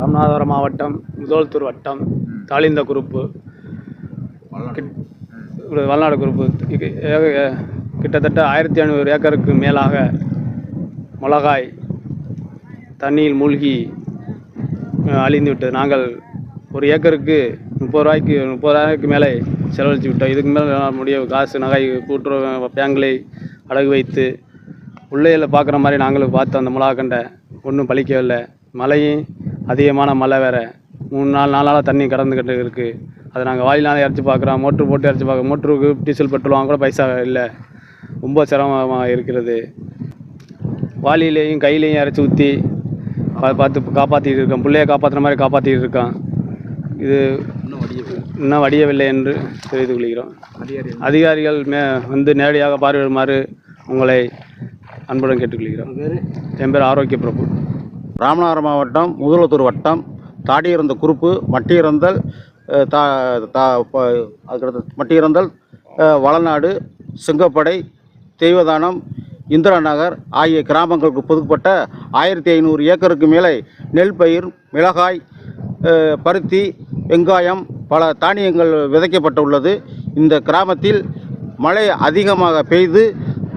ராமநாதபுரம் மாவட்டம் முதல்தூர் வட்டம் தாளிந்த group வல்நாடு group கிட்டத்தட்ட ஆயிரத்தி ஐநூறு ஏக்கருக்கு மேலாக மிளகாய் தண்ணியில் மூழ்கி அழிந்து விட்டது. நாங்கள் ஒரு ஏக்கருக்கு முப்பது ரூபாய்க்கு முப்பது ரூபாய்க்கு மேலே செலவழித்து விட்டோம். இதுக்கு மேலே முடிய காசு நகை கூட்டுறவு பேங்கில் அடகு வைத்து உள்ளையில் பார்க்குற மாதிரி நாங்களும் பார்த்தோம் அந்த மிளகா கண்டை ஒன்றும் பலிக்கவில்லை மழையும் அதிகமான மழை வேறு. மூணு நாலு நாளாக தண்ணி கடந்துக்கிட்டு இருக்குது அதை நாங்கள் வாயிலால் இறச்சி பார்க்குறோம். மோட்ரு போட்டு இறச்சி பார்க்குறோம். மோட்ருக்கு டீசல் பெட்ரோல் வாங்க கூட பைசா இல்லை. ரொம்ப சிரமமாக இருக்கிறது. வாளியிலையும் கையிலையும் இறச்சி ஊற்றி பார்த்து காப்பாற்றிட்டு இருக்கோம். பிள்ளைய காப்பாற்றுற மாதிரி காப்பாற்றிட்டுருக்கான் இது இன்னும் வடியவில்லை என்று தெரிவித்துக் கொள்கிறோம். அதிகாரிகள் மே வந்து நேரடியாக பார்வையிடுமாறு உங்களை அன்புடன் கேட்டுக்கொள்கிறோம். என் பேர் ஆரோக்கிய பிரபு. ராமநாதபுரம் மாவட்டம் முதலத்தூர் வட்டம் தாடியிறந்த குறுப்பு மட்டியிறந்தல் தா தா அதுக்கடுத்து மட்டியிறந்தல் வளநாடு செங்கப்படை தெய்வதானம் இந்திரா நகர் ஆகிய கிராமங்களுக்கு புதுக்கப்பட்ட ஆயிரத்தி ஐநூறு ஏக்கருக்கு மேலே நெல் பயிர் மிளகாய் பருத்தி வெங்காயம் பல தானியங்கள் விதைக்கப்பட்டுள்ளது. இந்த கிராமத்தில் மழை அதிகமாக பெய்து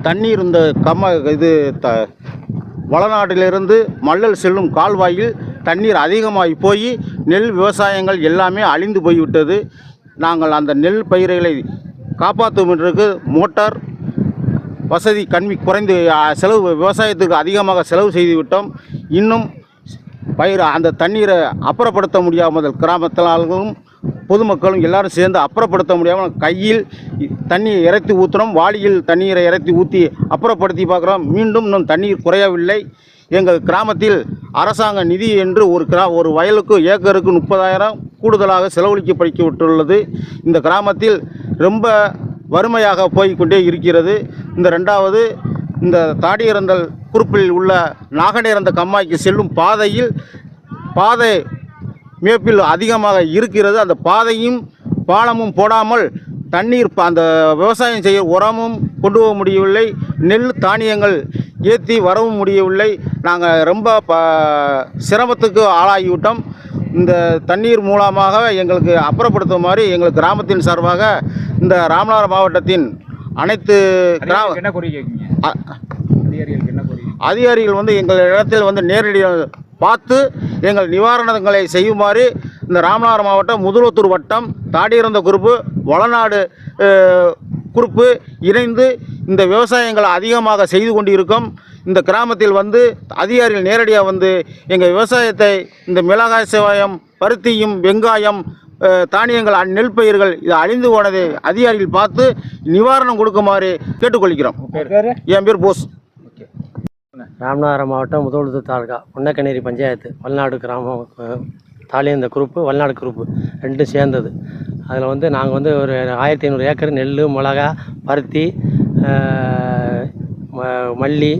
தண்ணீர் இந்த கம்ம இது த வளநாட்டிலிருந்து மல்லல் செல்லும் கால்வாயில் தண்ணீர் அதிகமாகி போய் நெல் விவசாயங்கள் எல்லாமே அழிந்து போய்விட்டது. நாங்கள் அந்த நெல் பயிர்களை காப்பாற்றுவதற்கு மோட்டார் வசதி கண்மி குறைந்து செலவு விவசாயத்துக்கு அதிகமாக செலவு செய்துவிட்டோம் இன்னும் பயிர் அந்த தண்ணீரை அப்புறப்படுத்த முடியாமல் கிராமத்தினாலும் பொதுமக்களும் எல்லாரும் சேர்ந்து அப்புறப்படுத்த முடியாமல் கையில் தண்ணியை இறைத்து ஊற்றுறோம் வாளியில் தண்ணீரை இறைத்து ஊற்றி அப்புறப்படுத்தி பார்க்குறோம். மீண்டும் இன்னும் தண்ணீர் குறையவில்லை. எங்கள் கிராமத்தில் அரசாங்க நிதி என்று ஒரு கிரா ஒரு வயலுக்கு ஏக்கருக்கு முப்பதாயிரம் கூடுதலாக செலவழிக்கப்பட்டுள்ளது இந்த கிராமத்தில் ரொம்ப வறுமையாக போய்கொண்டே இருக்கிறது. இந்த ரெண்டாவது இந்த தாடியிறந்தல் குறிப்பில் உள்ள நாகநேரந்த கம்மாய்க்கு செல்லும் பாதையில் பாதை மேப்பில் அதிகமாக இருக்கிறது. அந்த பாதையும் பாலமும் போடாமல் தண்ணீர் அந்த விவசாயம் செய்ய உரமும் கொண்டு போக முடியவில்லை. நெல் தானியங்கள் ஏற்றி வரவும் முடியவில்லை. நாங்கள் ரொம்ப ப சிரமத்துக்கு ஆளாகிவிட்டோம். இந்த தண்ணீர் மூலமாக எங்களுக்கு அப்புறப்படுத்துமாறு எங்கள் கிராமத்தின் சார்பாக இந்த ராமநாதபுரம் மாவட்டத்தின் அனைத்து கிராம அதிகாரிகள் வந்து எங்கள் இடத்தில் வந்து நேரடியாக பார்த்து எங்கள் நிவாரணங்களை செய்யுமாறு இந்த ராமநாதபுரம் மாவட்டம் முதலத்தூர் வட்டம் தாடியிறந்த குரூப்பு வளநாடு குரூப்பு இணைந்து இந்த விவசாயங்களை அதிகமாக செய்து கொண்டிருக்கோம். இந்த கிராமத்தில் வந்து அதிகாரிகள் நேரடியாக வந்து எங்கள் விவசாயத்தை இந்த மிளகாய் சேவாயம் பருத்தியும் வெங்காயம் தானியங்கள் நெல் பயிர்கள் இது அழிந்து போனதை அதிகாரிகள் பார்த்து நிவாரணம் கொடுக்குமாறு கேட்டுக்கொள்கிறோம். என் பேர் போஸ். ராமநாதபுரம் மாவட்டம் முதலுத்தூர் தாலுகா பொன்னக்கநேரி பஞ்சாயத்து வல்நாடு கிராமம் தாலியந்த குரூப்பு வல்நாடு குரூப்பு ரெண்டும் சேர்ந்தது. அதில் வந்து நாங்கள் வந்து ஒரு ஆயிரத்தி ஐநூறு ஏக்கர் நெல் மிளகா பருத்தி ம- மல்லி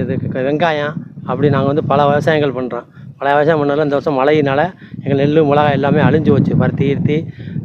இது வெங்காயம் அப்படி நாங்கள் வந்து பல விவசாயங்கள் பண்ணுறோம் பல விவசாயம் பண்ணாலும் இந்த வருஷம் மழையினால எங்கள் நெல் மிளகா எல்லாமே அழிஞ்சு போச்சு. பருத்தி இருத்தி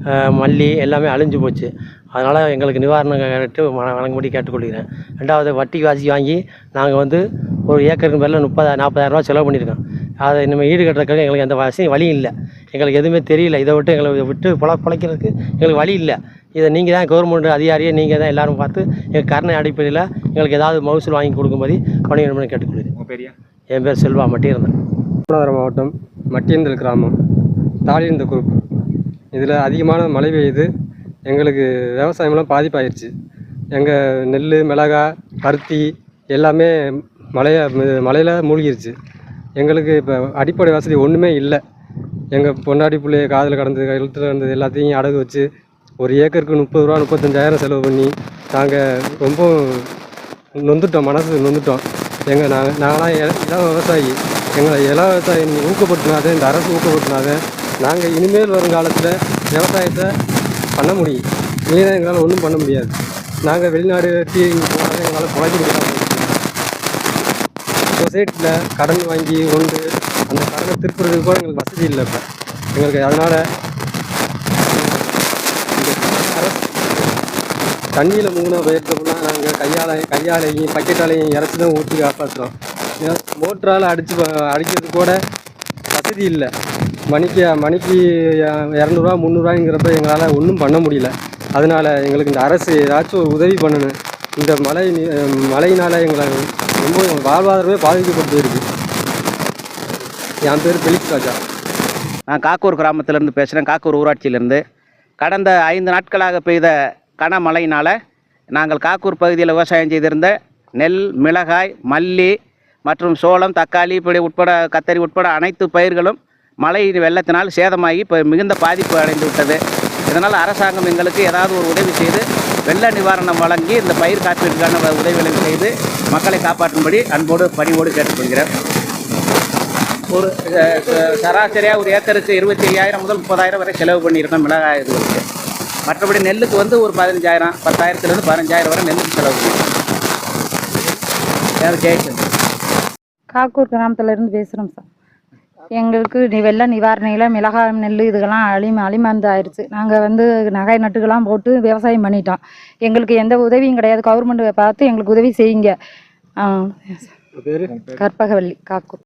மல்லி எல்லாமே அழிஞ்சு போச்சு. அதனால் எங்களுக்கு நிவாரணம் கேட்டு வழ- வழங்கும்படி கேட்டுக்கொள்கிறேன். ரெண்டாவது வட்டிக்கு வாசி வாங்கி நாங்கள் வந்து ஒரு ஏக்கருக்கு மேலே முப்பதா நாற்பதாயிரரூவா செலவு பண்ணியிருக்கோம். அதை இனிமேல் ஈடு கட்டுறதுக்கு எங்களுக்கு எந்த வசதி வழி இல்லை. எங்களுக்கு எதுவுமே தெரியல. இதை விட்டு எங்களை விட்டு பொழ பிழைக்கிறதுக்கு எங்களுக்கு வழி இல்லை. இதை நீங்கள் தான் கவர்மெண்ட் அதிகாரியை நீங்கள் தான் எல்லாரும் பார்த்து எங்கள் கருணை அடிப்படையில் எங்களுக்கு ஏதாவது மகசூல் வாங்கி கொடுக்கும்படி பணியிடம்னு கேட்டுக்கொள்கிறேன். உங்கள் பேரியா என் பேர் செல்வா மட்டும் இருந்தேன் ராமநாதபுரம் மாவட்டம் மட்டியந்தல் கிராமம் தாளிந்த குரூப் இதில் அதிகமான மழை பெய்யுது. எங்களுக்கு விவசாயம்லாம் பாதிப்பாயிருச்சு. எங்கள் நெல் மிளகா பருத்தி எல்லாமே மழையை மழையில் மூழ்கிருச்சு. எங்களுக்கு இப்போ அடிப்படை வசதி ஒன்றுமே இல்லை. எங்கள் பொண்டாடி பிள்ளைய காதில் கடந்தது கழுத்தில் கடந்தது எல்லாத்தையும் அடகு வச்சு ஒரு ஏக்கருக்கு முப்பது ரூபா முப்பத்தஞ்சாயிரம் செலவு பண்ணி நாங்கள் ரொம்ப நொந்துட்டோம் மனசு நொந்துட்டோம். எங்கள் நாங்கள் நாங்களாம் இளம் விவசாயி. எங்களை இளம் விவசாயி நீ ஊக்கப்படுத்தினாதே இந்த அரசு ஊக்கப்படுத்தினாதே நாங்கள் இனிமேல் வரும் காலத்தில் விவசாயத்தை பண்ண முடியும். இல்லைன்னா எங்களால் ஒன்றும் பண்ண முடியாது. நாங்கள் வெளிநாடு டீ போனாலும் எங்களால் பிழைக்க முடியாது சொசைட்டியில் கடன் வாங்கி கொண்டு அந்த கடனை திருப்புறதுக்கு கூட எங்களுக்கு வசதி இல்லை இப்போ. எங்களுக்கு அதனால் தண்ணியில் மூணு போயிருக்கோம்னா நாங்கள் கையால் கையாலையும் பக்கெட்டாலையும் இறச்சி தான் ஊற்றி காப்பாற்றுறோம் மோட்டரால் அடித்து அடிக்கிறதுக்கு கூட வசதி இல்லை. மணிக்கு மணிக்கு இரநூறுவா முந்நூறுவாங்கிறப்ப எங்களால் ஒன்றும் பண்ண முடியல. அதனால் எங்களுக்கு இந்த அரசு ஏதாச்சும் ஒரு உதவி பண்ணணும். இந்த மழை மழையினால் எங்களை ரொம்ப வாழ்வாதாரமே பாதிக்கப்பட்டு என் பேர் பெலிக்ஸ் ராஜா. நான் காக்கூர் கிராமத்திலேருந்து பேசுகிறேன் காக்கூர் ஊராட்சியிலேருந்து. கடந்த ஐந்து நாட்களாக பெய்த கனமழையினால் நாங்கள் காக்கூர் பகுதியில் விவசாயம் செய்திருந்த நெல் மிளகாய் மல்லி மற்றும் சோளம் தக்காளி இப்படி உட்பட கத்தரி உட்பட அனைத்து பயிர்களும் மழை வெள்ளத்தினால் சேதமாகி இப்போ மிகுந்த பாதிப்பு அடைந்து விட்டது. இதனால் அரசாங்கம் எங்களுக்கு ஏதாவது ஒரு உதவி செய்து வெள்ள நிவாரணம் வழங்கி இந்த பயிர் காப்பீட்டுக்கான உதவிகளை செய்து மக்களை காப்பாற்றும்படி அன்போடு பணிவோடு கேட்டுக்கொள்கிறேன். ஒரு சராசரியாக ஒரு ஏக்கருக்கு இருபத்தி ஐயாயிரம் முதல் முப்பதாயிரம் வரை செலவு பண்ணியிருக்கோம் மிளகாய் இதுக்கு மற்றபடி நெல்லுக்கு வந்து ஒரு பதினஞ்சாயிரம் பத்தாயிரத்துலேருந்து பதினஞ்சாயிரம் வரை நெல்லுக்கு செலவு பண்ணியிருக்கோம். யார் ஜெயச்சந்திரன் காக்கூர் கிராமத்துலேருந்து பேசுகிறோம் சார். எங்களுக்கு நி- வெள்ள நிவாரணையில் மிளகாய் நெல் இதுக்கெல்லாம் அழி அழிமந்து ஆயிடுச்சு நாங்கள் வந்து நகை நட்டுக்கெல்லாம் போட்டு விவசாயம் பண்ணிட்டோம். எங்களுக்கு எந்த உதவியும் கிடையாது. கவர்மெண்ட் பார்த்து எங்களுக்கு உதவி செய்யுங்க. கற்பகவல்லி காக்கூர்